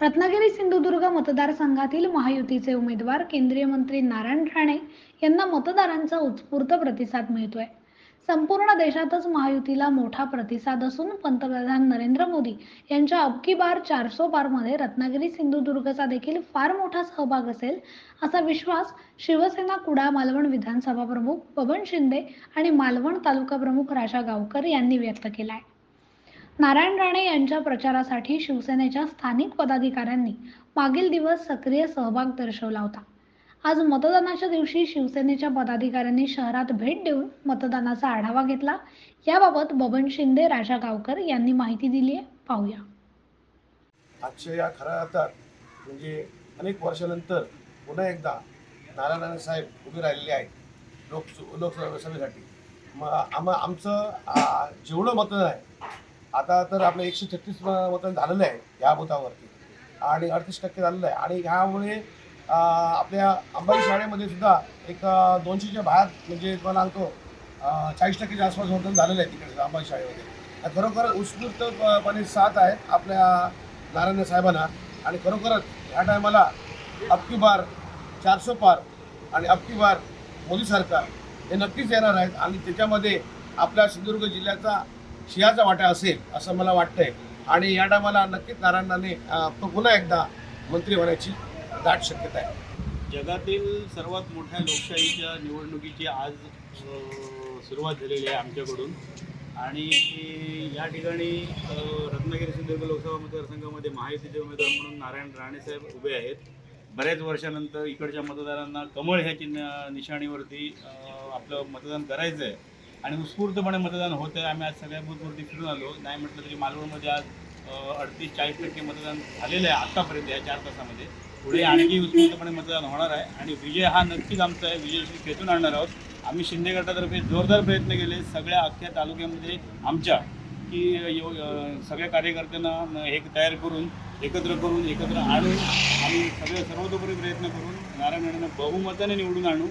रत्नागिरी सिंधुदुर्ग मतदारसंघातील महायुतीचे उमेदवार केंद्रीय मंत्री नारायण राणे यांना मतदारांचा उत्स्फूर्त प्रतिसाद मिळतोय. संपूर्ण देशातच महायुतीला मोठा प्रतिसाद असून पंतप्रधान नरेंद्र मोदी यांच्या अबकी बार चारसो बारमध्ये रत्नागिरी सिंधुदुर्गचा देखील फार मोठा सहभाग असेल असा विश्वास शिवसेना कुडा मालवण विधानसभा प्रमुख पवन शिंदे आणि मालवण तालुका प्रमुख राजा गावकर यांनी व्यक्त केला आहे नारायण राणे यांच्या प्रचारासाठी शिवसेनेच्या स्थानिक पदाधिकाऱ्यांनी मागील दिवस सक्रिय सहभाग दर्शवला होता. आज मतदानाच्या दिवशी शिवसेनेच्या पदाधिकाऱ्यांनी शहरात भेट देऊन मतदानाचा आढावा घेतला. याबाबत बबन शिंदे राजा गावकर यांनी माहिती दिली आहे. पाहूया. आजच्या या खऱ्या अर्थात म्हणजे अनेक वर्षानंतर पुन्हा एकदा नारायण राणे साहेब उभे राहिलेले आहेत लोक लोकसभेसाठी. मग आम आमचं जेवढं मतदान आहे आता तर आपलं एकशे छत्तीस मतदान झालेलं आहे या बुथावरती. आणि अडतीस टक्के झालेलं आहे. आणि ह्यामुळे आपल्या अंबाई शाळेमध्ये सुद्धा एक दोनशेच्या बाहेर म्हणजे तुम्हाला सांगतो चाळीस टक्केच्या आसपास मतदान झालेलं आहे तिकडे अंबाई शाळेमध्ये. खरोखर उत्स्फूर्तपणे साथ आहे आपल्या नारायण साहेबांना. आणि खरोखरच ह्या टायमाला अबकी बार चारसो पार आणि अबकी बार मोदी सरकार हे नक्कीच येणार आहेत. आणि त्याच्यामध्ये आपल्या सिंधुदुर्ग जिल्ह्याचा शिहाचा वाटा असेल असं मला वाटतंय. आणि या टायमाला नक्कीच नारायणाने तो पुन्हा एकदा मंत्री होण्याची दाट शक्यता आहे. जगातील सर्वात मोठ्या लोकशाहीच्या निवडणुकीची आज सुरुवात झालेली आहे आमच्याकडून. आणि या ठिकाणी रत्नागिरी सिंधुदुर्ग लोकसभा मतदारसंघामध्ये महायुतीचे उमेदवार म्हणून नारायण राणेसाहेब उभे आहेत. बऱ्याच वर्षानंतर इकडच्या मतदारांना कमळ ह्या चिन्ह निशाणीवरती आपलं मतदान करायचं आहे आणि उत्स्फूर्तपणे मतदान होत आहे आम्ही आज सगळ्या बूथवरती फिरून आलो. नाही म्हटलं तरी मालवणमध्ये आज अडतीस चाळीस टक्के मतदान झालेलं आहे आत्तापर्यंत या चार तासामध्ये. पुढे आणखी उत्स्फूर्तपणे मतदान होणार आहे. आणि विजय हा नक्कीच आमचा आहे. विजयश्री खेचून आणणार आहोत. आम्ही शिंदे गटातर्फे जोरदार प्रयत्न केले. सगळ्या अख्ख्या तालुक्यामध्ये आमच्या की यो सगळ्या कार्यकर्त्यांना हे तयार करून एकत्र करून एकत्र आणून आम्ही सगळे सर्वतोपरी प्रयत्न करून नारायण राणेंना बहुमताने निवडून आणू.